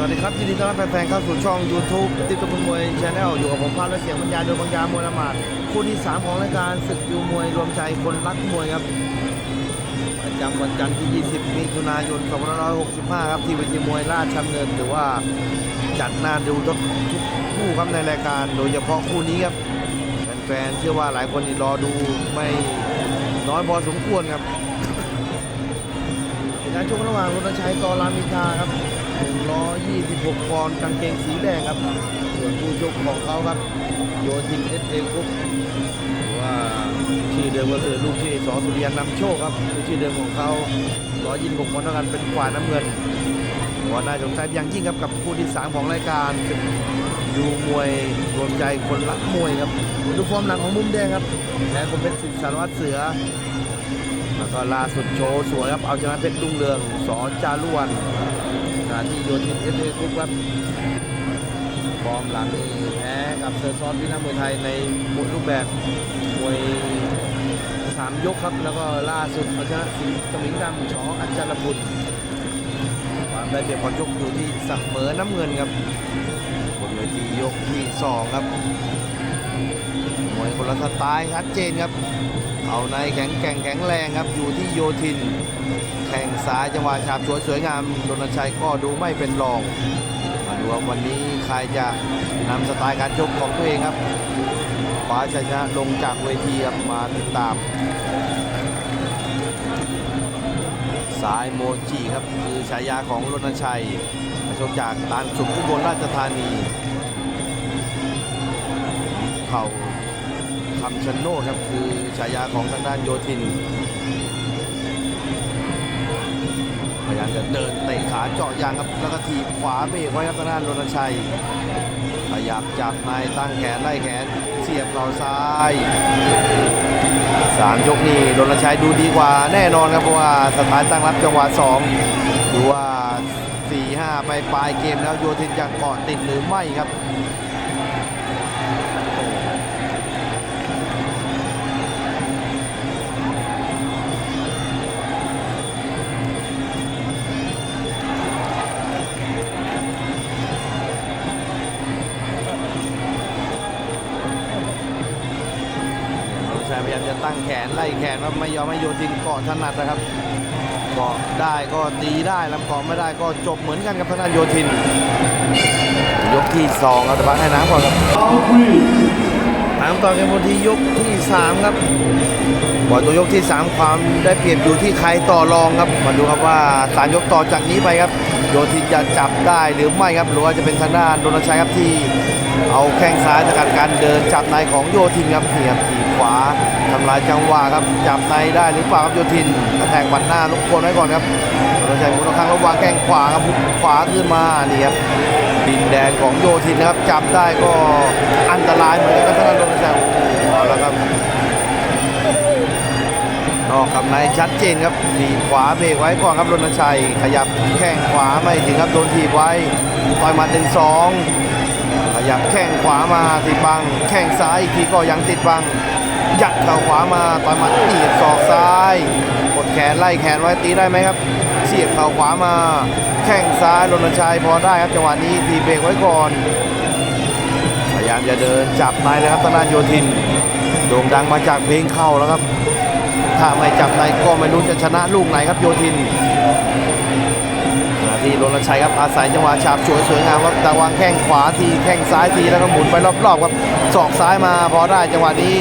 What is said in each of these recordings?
สวัสดีครับยินดีต้อนรับแฟนๆเข้าสู่ช่อง YouTube ติ๊กตุกมวยชาแนลอยู่กับผมพาและเสียงบรรยายโดยบางยามวยละหมาดคู่ที่ 3 ของรายการศึกยูมวยรวมใจคนรักมวยครับประจำวันจันทร์ที่ 20 มิถุนายน 2565 ครับ ที่เวทีมวยราชดำเนินถือว่าจัดหน้าดูทุกคู่ครับในรายการ โดยเฉพาะคู่นี้ครับแฟนๆเชื่อว่าหลายคนนี่รอดูไม่น้อยพอสมควรครับเป็นการชกระหว่างรณชัยต่อรามินทาครับ 126ปอนด์กางเกงสีแดงครับ ส่วนผู้ชกของเขาครับ โยทินเอสเอกรุ๊ปว่าชื่อเดิมก็คือลูกที่สอสุริยันนำโชคครับคือชื่อเดิมของเขา126ปอนด์เท่ากันเป็นฝ่ายน้ำเงินว่าน่าสนใจอย่างยิ่งครับกับคู่ที่ 3 ของรายการดูมวยรวมใจคนรักมวยครับดูฟอร์มหลังของมุมแดงครับแพ้คมเป็นสิทธิ์สารวัตรเสือแล้วก็ล่าสุดโชว์สวยครับ เอาชนะเพชรรุ่งเรืองสอจารุวัน ถานที่โยธินเอสเอคุปครับฟอร์มหลังนี่แพ้กับเซอร์ซอนพินามวยไทยในหมดรูปแบบมวยสามยกครับ แล้วก็ล่าสุดเอาชนะสิงสมิงดำชออัจจารบุตรความได้เปรียบของยกอยู่ที่เสมอน้ำเงินครับบนเวทียกที่สองครับมวยคนละสไตล์ชัดเจนครับเอาในแข็งแกร่งแข็งแรงครับอยู่ที่โยธิน แข่งซ้ายจังหวะฉาบสวยสวยงามดนชัยก็ดูไม่เป็นรองมาดูว่าวันนี้ใครจะนำสไตล์การชกของตัวเองครับคว้าชัยชนะลงจากเวทีครับมาติดตามสายโมจิครับคือฉายาของรณชัยมาชกจากตานสุขอุบลราชธานีเข่าคำชะโนดครับคือฉายาของทางด้านโยธิน พยายามจะเดินเตะขาเจาะยางครับแล้วก็ถีบขวาเบรกไว้ครับทางด้านรณชัยขยับจับในตั้งแขนไล่แขนเสียบเข่าซ้ายสามยกนี้รณชัยดูดีกว่าแน่นอนครับเพราะว่าสถานตั้งรับจังหวะสองดูว่า4 5ไปปลายเกมแล้วโยธินจะเกาะติดหรือไม่ครับ ตั้งแขนไล่แขนว่าไม่ยอมให้โยธินเกาะถนัดนะครับเกาะได้ก็ตีได้ลำเกาะไม่ได้ก็จบเหมือนกันกับทางด้านโยธิน ยกที่สองเอาตะบักให้น้ำก่อนครับน้ำต่อกันบนที่ยกที่สามครับบอลตัวยกที่สามความได้เปรียบอยู่ที่ใครต่อรองครับมาดูครับว่าสามยกต่อจากนี้ไปครับ โยธินจะจับได้หรือไม่ครับหรือว่าจะเป็นทางด้านโดนชัยครับที่เอาแข้งซ้ายสกัดการเดินจับในของโยธินครับเหียบถีขวาทำลายจังหวะครับจับในได้หรือเปล่าครับโยธินกระแทกบัดหน้าลุกคนไว้ก่อนครับโดนชัยมุนข้างระวางแข้งขวาครับหุบขวาขึ้นมานี่ครับดินแดงของโยธินนะครับจับได้ก็อันตรายเหมือนกันครับท่านโดนชัยเอาแล้วครับ นอกกับในชัดเจนครับถีขวาเบรกไว้ก่อนครับรณชัย ขยับแข้งขวาไม่ถึงครับโดนถีบไว้ต่อยมัดหนึ่งสองขยับแข้งขวามาติดบัง แข้งซ้ายอีกทีก็ยังติดบัง ยัดเข่าขวามาต่อยมัดหนีบศอกซ้ายกดแขนไล่แขนไว้ตีได้ไหมครับ เสียบเข่าขวามา แข้งซ้ายรณชัยพอได้ครับจังหวะนี้ทีเบรกไว้ก่อนพยายามจะเดินจับในเลยครับทางด้านโยธินโด่งดังมาจากเพลงเข้าแล้วครับ ถ้าไม่จับในก็ไม่รู้จะชนะลูกไหนครับโยธินที่รณชัยครับอาศัยจังหวะฉาบฉวยสวยงามครับแต่วางแข้งขวาทีแข้งซ้ายทีแล้วก็หมุนไปรอบๆครับศอกซ้ายมาพอได้จังหวะนี้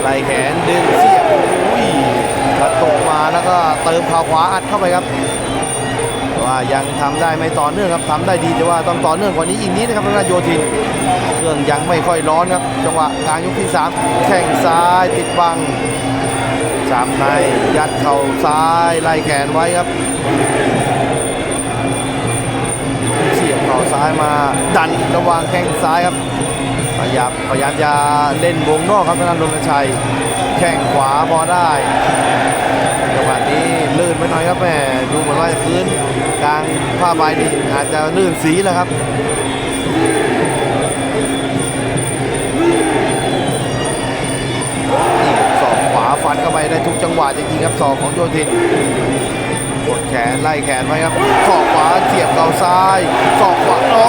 ไหลแขนดึงเสียบอุ้ยกระตกมาแล้วก็เติมข่าขวาอัดเข้าไปครับว่ายังทำได้ไม่ต่อเนื่องครับทำได้ดีแต่ว่าต้องต่อเนื่องกว่านี้อีกนิดนะครับทางด้านโยธินเครื่องยังไม่ค่อยร้อนครับจังหวะกลางยกที่สามแข้งซ้ายติดบัง จับในยัดเข่าซ้ายไล่แขนไว้ครับ เสียบเข่าซ้ายมาดันระวางแข้งซ้ายครับพยายามพยายามจะเล่นวงนอกครับทางด้านรณชัย แข้งขวาพอได้จังหวะนี้ลื่นไปหน่อยครับแม่ดูเหมือนว่าพื้นกลางผ้าใบนี่อาจจะลื่นสีแล้วครับ ไปได้ทุกจังหวะจริงๆครับศอกของโยธินกดแขนไล่แขนไว้ครับศอกขวาเสียบเข่าซ้ายศอกขวาโอ้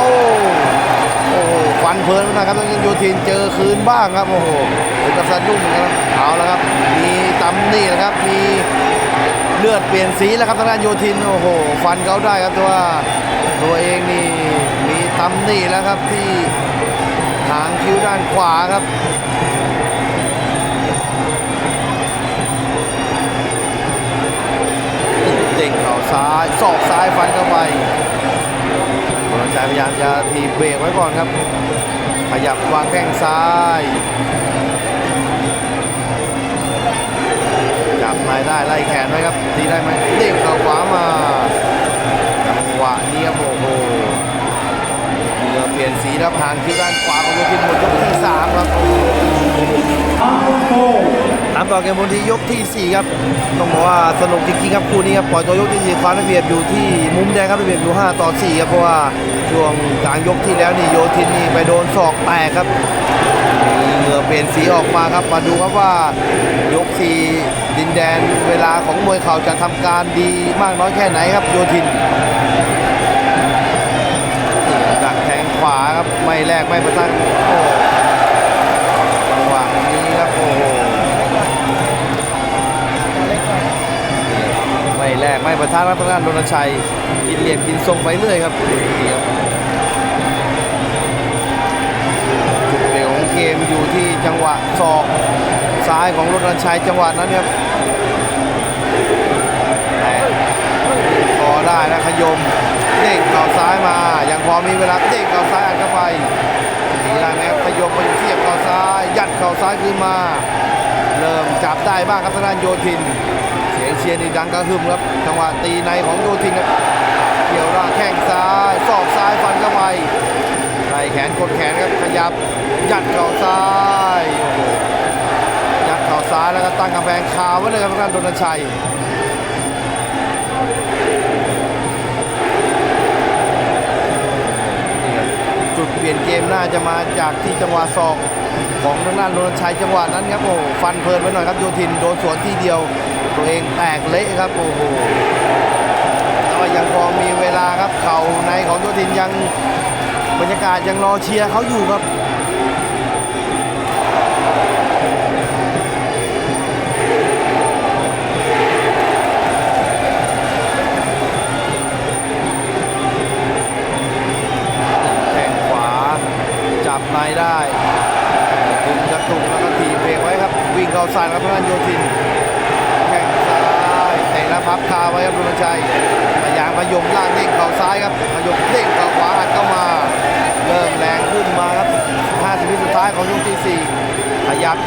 โอ้โหฟันเพลินนะครับต้องยิงโยทินเจอคืนบ้างครับโอ้โหเป็นกระสันรุ่งนกันครับเอาแล้วครับ มีตำหนี่นะครับมีเลือดเปลี่ยนสีแล้วครับทางด้านโยทินโอ้โหฟันเขาได้ครับแต่ว่าตัวเองนี่มีตำหนี่แล้วครับที่หางคิ้วด้านขวาครับ เด้งเข่า ซ้ายศอกซ้ายฟันเข้าไปวรชัยพยายามจะทีบเบรกไว้ก่อนครับขยับวางแข้งซ้ายจับนายได้ไล่แขนไว้ครับทีได้ไหมเด้งเข่าขวามาจังหวะนี้ครับโอ้โห ปลี่ยนสีแล้วผ่านที่ด้านขวาของโยทินหมดยกที่สามครับตามต่อเกมบนที่ยกทีสี่4ครับต้องบอกว่าสนุกจริงๆครับคู่นี้ครับปล่อยตัวยกที่4ความได้เปรียบอยู่ที่มุมแดงครับได้เปรียบอยู่5ต่อ4ครับเพราะว่าช่วงกลางยกที่แล้วนี่โยทินนี่ไปโดนศอกแตกครับเหงื่อเปลี่ยนสีออกมาครับมาดูครับว่ายก4ดินแดนเวลาของมวยเข่าจะทำการดีมากน้อยแค่ไหนครับโยทิน ครับไม่แลกไม่ประทังโอ้จังหวะนี้ครับโอ้โหไม่แลกไม่ประทะรับทางด้านรณชัยกินเหลี่ยมกินทรงไปเรื่อยครับจุดเปลี่นของเกมอยู่ที่จังหวะศอกซ้ายของรณชัยจังหวะนั้นครับพอได้นะขยม เด้งเข่าซ้ายมา ยังพอมีเวลาเด้งเข่าซ้ายอัดเข้าไปทีหลังนะครับขยมไปเสียบเข่าซ้าย ยัดเข่าซ้ายขึ้นมา เริ่มจับได้บ้างครับทางด้านโยทิน เสียงเชียร์นี่ดังกระหึ่มครับ จังหวะตีในของโยทินครับเกี่ยวร่างแข้งซ้ายศอกซ้ายฟันเข้าไปไล่แขนกดแขนครับขยับ ยัดเข่าซ้ายยัดเข่าซ้ายแล้วก็ตั้งกำแพงคาไว้เลยครับทางด้านดนชัยนี่ครับจุดเปลี่ย น่าจะมาจากที่จังหวะศอกของทางด้านดนชัยจังหวะนั้นครับโอ้โหฟันเพลินไปหน่อยครับโยทินโดนสวนทีเดียว ตัวเองแตกเละครับโอ้โหแต่ว่ายังพอมีเวลาครับเข่าในของโยทินยังบรรยากาศยังรอเชียร์เขาอยู่ครับ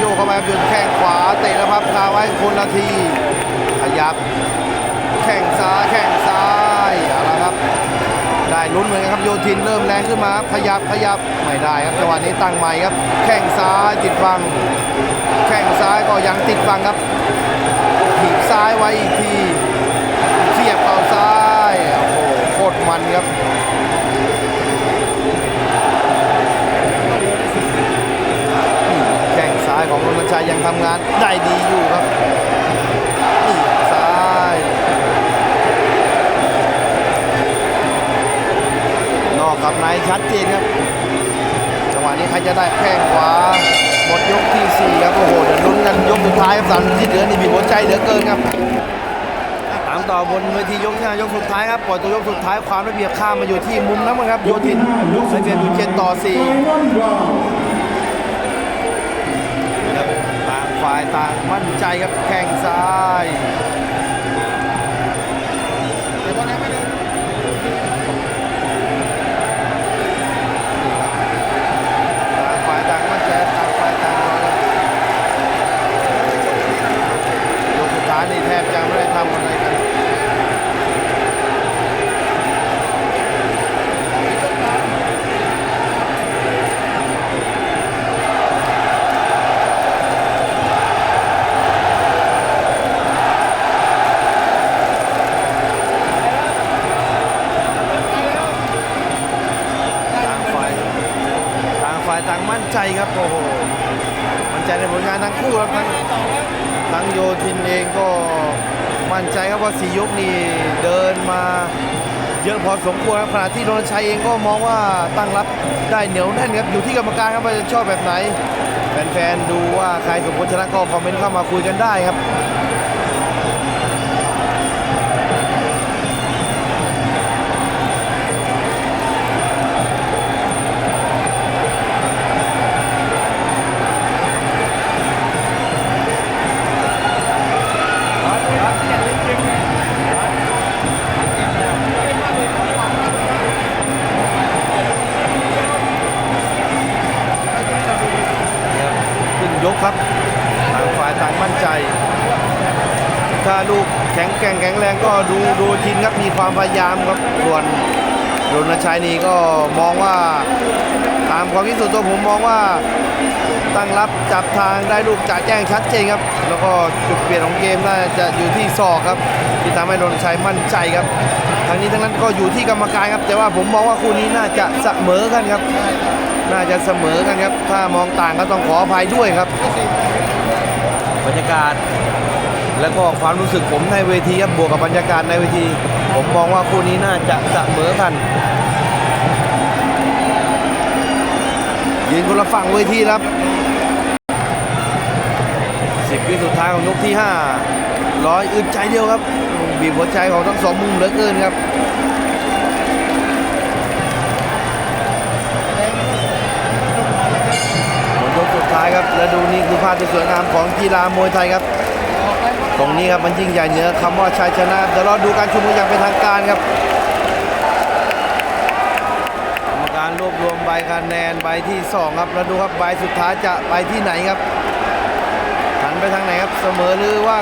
โยกเข้าไปครับโยนแข้งขวาเตะแล้วพับคาไว้คนละทีขยับ แข้งซ้ายแข้งซ้ายเอาละครับ ได้ลุ้นเหมือนกันครับโยทินเริ่มแรงขึ้นมาครับขยับขยับไม่ได้ครับจังหวะนี้ตั้งใหม่ครับ แข้งซ้ายติดบัง แข้งซ้ายก็ยังติดบังครับถีบซ้ายไว้อีกท งซ้ายของรณชัยยังทำงานได้ดีอยู่ครับนี่ซ้ายนอกกับในชัดเจนครับจังหวะนี้ใครจะได้แข้งขวาหมดยกที่ 4 ครับ โอ้โหเดี๋ยวลุ้นกันยกสุดท้ายครับสามที่เหลือนี่มีหัวใจเหลือเกินครับตามต่อบนเวทียกที่ห้ายกสุดท้ายครับปล่อยตัวยกสุดท้ายความระเบียบข้ามมาอยู่ที่มุมน้ำเงินครับโยทินได้เปรียบอยู่เจ็ดต่อ4ายต่างมั่นใจครับแข้งซ้าย ทั้งคู่ครับทั้งทั้งโยทินเองก็มั่นใจครับว่าสียกนี่เดินมาเยอะพอสมควรครับขณะที่รณชัยเองก็มองว่าตั้งรับได้เหนียวแน่นครับอยู่ที่กรรมการครับว่าจะชอบแบบไหน แฟนๆดูว่าใครสมควรชนะก็คอมเมนต์เข้ามาคุยกันได้ครับ มั่นใจ ถ้าลูกแข็งแกร่งแข็งแรงก็ดูดูทินครับมีความพยายามครับส่วนรณชัยนี่ก็มองว่าตามความคิดส่วนตัวผมมองว่าตั้งรับจับทางได้ลูกจะแจ้งชัดเจนครับ แล้วก็จุดเปลี่ยนของเกมน่าจะอยู่ที่ศอกครับ ที่ทำให้รณชัยมั่นใจครับทั้งนี้ทั้งนั้นก็อยู่ที่กรรมการครับ แต่ว่าผมมองว่าคู่นี้น่าจะเสมอกันครับ น่าจะเสมอกันครับ ถ้ามองต่างก็ต้องขออภัยด้วยครับ รรยากาศ แล้วก็ความรู้สึกผมในเวทีครับบวกกับบรรยากาศในเวที ผมมองว่าคู่นี้น่าจะเสมอกันยืนคนละฝั่งเวทีครับสิบวิสุดท้ายของยกที่ห้าร้อยอึดใจเดียวครับ บีบหัวใจของทั้งสองมุมเหลือเกินครับ ครับและดูนี่คือภาพที่สวยงามของกีฬามวยไทยครับ ตรงนี้ครับมันยิ่งใหญ่เหนือคำว่าชัยชนะเดี๋ยวรอดูการชุมนุมอย่างเป็นทางการครับกรรมการรวบรวมใบคะแนนใบที่สองครับแล้วดูครับใบสุดท้ายจะไปที่ไหนครับหันไปทางไหนครับเสมอหรือว่า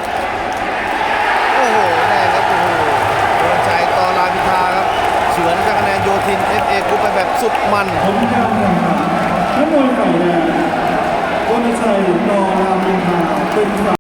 โอ้โหแน่ครับโอ้โหโดนชัยต่อรามอินทาครับเฉือนคะแนนโยธิน FA กรุ๊ปไปแบบสุดมันผล การแข่งขันนักมวยฝ่ายแดงวรอรามอินทราเป็นฝ่า